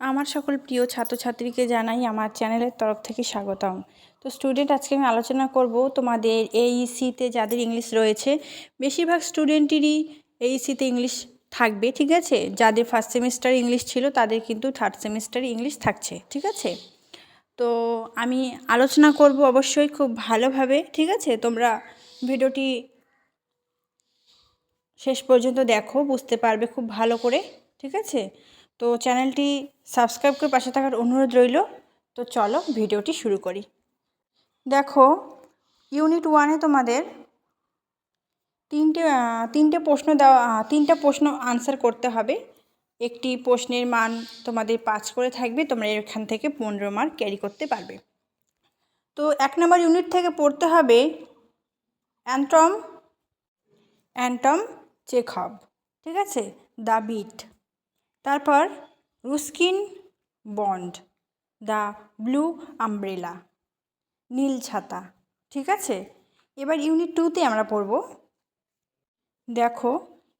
আমার সকল প্রিয় ছাত্রছাত্রীকে জানাই আমার চ্যানেলের তরফ থেকে স্বাগতম। তো স্টুডেন্ট আজকে আমি আলোচনা করব তোমাদের এইসিতে যাদের ইংলিশ রয়েছে, বেশিরভাগ স্টুডেন্টেরই এইসিতে ইংলিশ থাকবে, ঠিক আছে? যাদের ফার্স্ট সেমিস্টার ইংলিশ ছিল, তাদের কিন্তু থার্ড সেমিস্টারে ইংলিশ থাকছে, ঠিক আছে? তো আমি আলোচনা করব অবশ্যই খুব ভালোভাবে, ঠিক আছে? তোমরা ভিডিওটি শেষ পর্যন্ত দেখো, বুঝতে পারবে খুব ভালো করে, ঠিক আছে? তো চ্যানেলটি সাবস্ক্রাইব করে পাশে থাকার অনুরোধ রইল। তো চলো ভিডিওটি শুরু করি। দেখো, ইউনিট ওয়ানে তোমাদের তিনটে তিনটে প্রশ্ন দেওয়া তিনটা প্রশ্ন আনসার করতে হবে। একটি প্রশ্নের মান তোমাদের পাঁচ করে থাকবে, তোমরা এখান থেকে পনেরো মার্ক ক্যারি করতে পারবে। তো এক নম্বর ইউনিট থেকে পড়তে হবে অ্যান্টম অ্যান্টম চেখব ঠিক আছে? The bet. তারপর Ruskin Bond, the blue umbrella, নীল ছাতা, ঠিক আছে? এবার ইউনিট টুতে আমরা পড়ব। দেখো,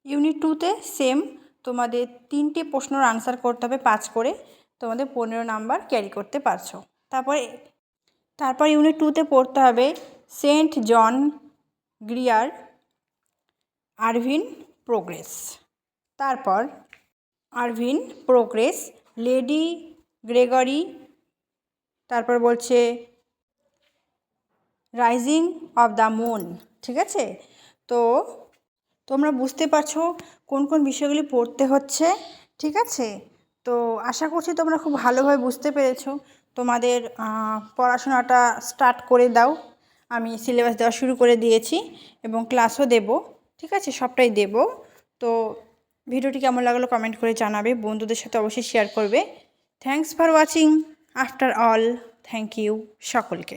ইউনিট টুতে সেম তোমাদের তিনটে প্রশ্নর আনসার করতে হবে পাঁচ করে, তোমাদের পনেরো নাম্বার ক্যারি করতে পারছ। তারপরে, তারপর ইউনিট টুতে পড়তে হবে Saint John Greer Ervine progress. তারপর আরভিন প্রোগ্রেস, লেডি গ্রেগরি, তারপর বলছে রাইজিং অফ দ্য মুন, ঠিক আছে? তো তোমরা বুঝতে পারছ কোন কোন বিষয়গুলি পড়তে হচ্ছে, ঠিক আছে? তো আশা করছি তোমরা খুব ভালোভাবে বুঝতে পেরেছ। তোমাদের পড়াশোনাটা স্টার্ট করে দাও। আমি সিলেবাস দেওয়া শুরু করে দিয়েছি এবং ক্লাসও দেব, ঠিক আছে? সবটাই দেব। তো ভিডিওটি কেমন লাগল কমেন্ট করে জানাবে, বন্ধুদের সাথে অবশ্যই শেয়ার করবে। Thanks for watching after all thank you সকলকে।